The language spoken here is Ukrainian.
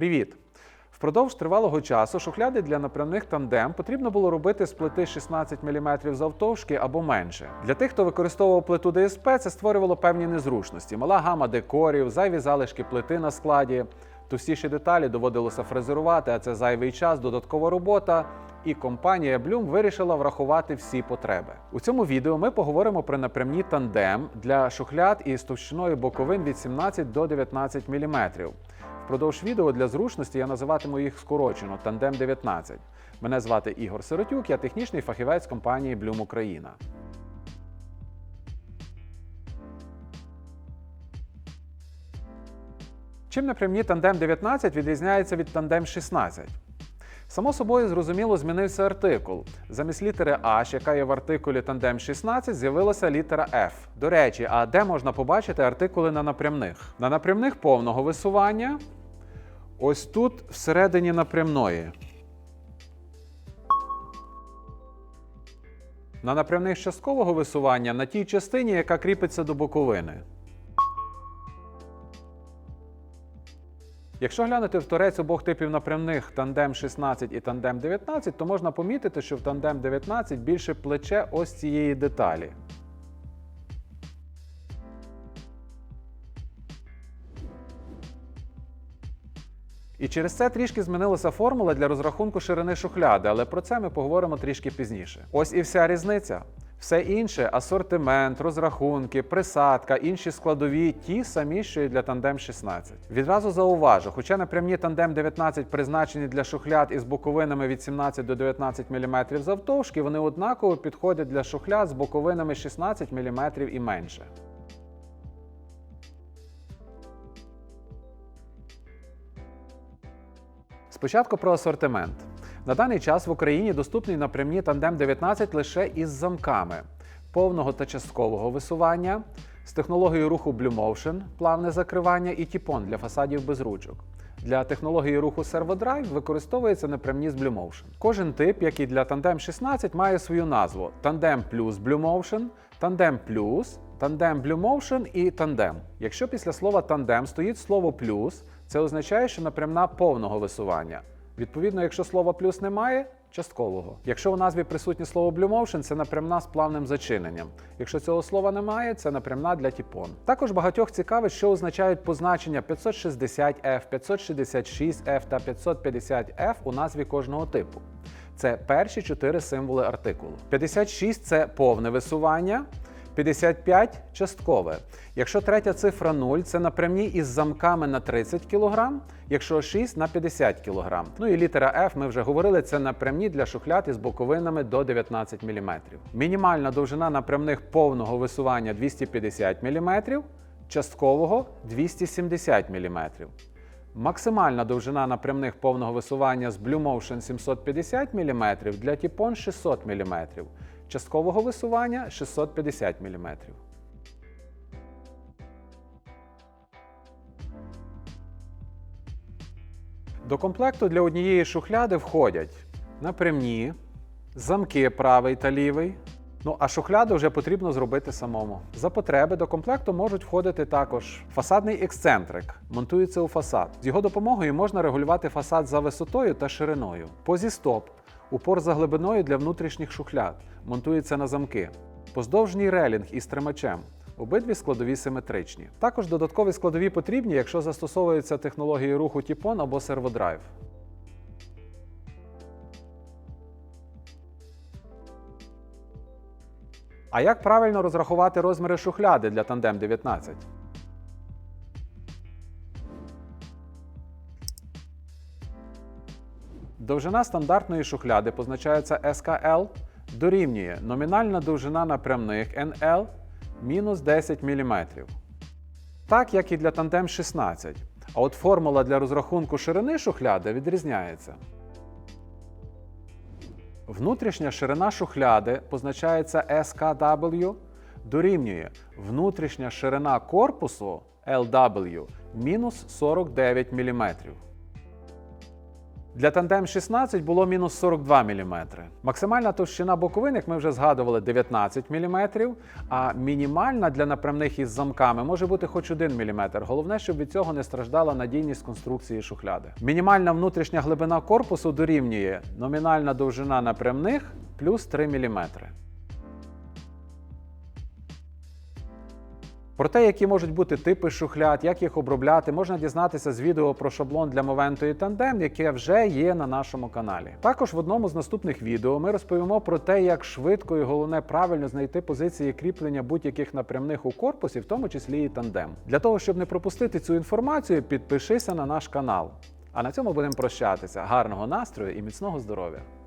Привіт! Впродовж тривалого часу шухляди для направних тандем потрібно було робити з плити 16 мм завтовшки або менше. Для тих, хто використовував плиту ДСП, це створювало певні незручності. Мала гама декорів, зайві залишки плити на складі. Товстіші деталі доводилося фрезерувати, а це зайвий час, додаткова робота. І компанія Bloom вирішила врахувати всі потреби. У цьому відео ми поговоримо про напрямні тандем для шухляд із товщиною боковин від 17 до 19 мм. Впродовж відео для зручності я називатиму їх скорочено Тандем 19. Мене звати Ігор Сиротюк, я технічний фахівець компанії Блюм Україна. Чим напрямні тандем 19 відрізняється від тандем 16? Само собою зрозуміло змінився артикул. Замість літери H, яка є в артикулі тандем 16, з'явилася літера F. До речі, а де можна побачити артикули на напрямних? На напрямних повного висування. Ось тут всередині напрямної. На напрямних часткового висування на тій частині, яка кріпиться до боковини. Якщо глянути в торець обох типів напрямних тандем 16 і тандем 19, то можна помітити, що в тандем 19 більше плече ось цієї деталі. І через це трішки змінилася формула для розрахунку ширини шухляди, але про це ми поговоримо трішки пізніше. Ось і вся різниця. Все інше асортимент, розрахунки, присадка, інші складові ті самі, що і для тандем 16. Відразу зауважу, хоча напрямні тандем 19 призначені для шухляд із боковинами від 17 до 19 мм завтовшки, вони однаково підходять для шухляд з боковинами 16 мм і менше. Спочатку про асортимент. На даний час в Україні доступний напрямні тандем 19 лише із замками повного та часткового висування, з технологією руху Blue Motion, плавне закривання і тіпон для фасадів без ручок. Для технології руху ServoDrive використовується напрямні з Blue Motion. Кожен тип, як і для Tandem 16, має свою назву: Tandem Plus Blue Motion, Tandem Plus, Tandem Blue Motion і Tandem. Якщо після слова тандем стоїть слово плюс, це означає, що напрямна повного висування. Відповідно, якщо слова плюс немає, часткового. Якщо у назві присутнє слово Blue це напрямна з плавним зачиненням. Якщо цього слова немає, це напрямна для тіпон. Також багатьох цікавить, що означають позначення 560F, 566F та 550F у назві кожного типу. Це перші чотири символи артикулу. 56 це повне висування. 55 часткове. Якщо третя цифра 0, це напрямні із замками на 30 кг, якщо 6 на 50 кг. Ну і літера F, ми вже говорили, це напрямні для шухляд із боковинами до 19 мм. Мінімальна довжина напрямних повного висування 250 мм, часткового 270 мм. Максимальна довжина напрямних повного висування з Blue Motion 750 мм для Тіпон 600 мм, часткового висування 650 мм. До комплекту для однієї шухляди входять напрямні, замки правий та лівий. Ну а шухляду вже потрібно зробити самому. За потреби до комплекту можуть входити також фасадний ексцентрик, монтується у фасад. З його допомогою можна регулювати фасад за висотою та шириною. Позістоп упор за глибиною для внутрішніх шухляд, монтується на замки. Поздовжній релінг із тримачем. Обидві складові симетричні. Також додаткові складові потрібні, якщо застосовуються технології руху Тіпон або серводрайв. А як правильно розрахувати розміри шухляди для тандем 19? Довжина стандартної шухляди позначається SKL, дорівнює номінальна довжина напрямних NL мінус 10 мм. Так як і для тандем 16. А от формула для розрахунку ширини шухляди відрізняється. Внутрішня ширина шухляди позначається SKW, дорівнює внутрішня ширина корпусу LW мінус 49 мм. Для тандем 16 було мінус 42 мм. Максимальна товщина боковин, як ми вже згадували, 19 мм, а мінімальна для напрямних із замками може бути хоч 1 мм. Головне, щоб від цього не страждала надійність конструкції шухляди. Мінімальна внутрішня глибина корпусу дорівнює номінальна довжина напрямних плюс 3 мм. Про те, які можуть бути типи шухляд, як їх обробляти, можна дізнатися з відео про шаблон для Movento і Tandem, яке вже є на нашому каналі. Також в одному з наступних відео ми розповімо про те, як швидко і головне правильно знайти позиції кріплення будь-яких напрямних у корпусі, в тому числі і тандем. Для того, щоб не пропустити цю інформацію, підпишися на наш канал. А на цьому будемо прощатися. Гарного настрою і міцного здоров'я!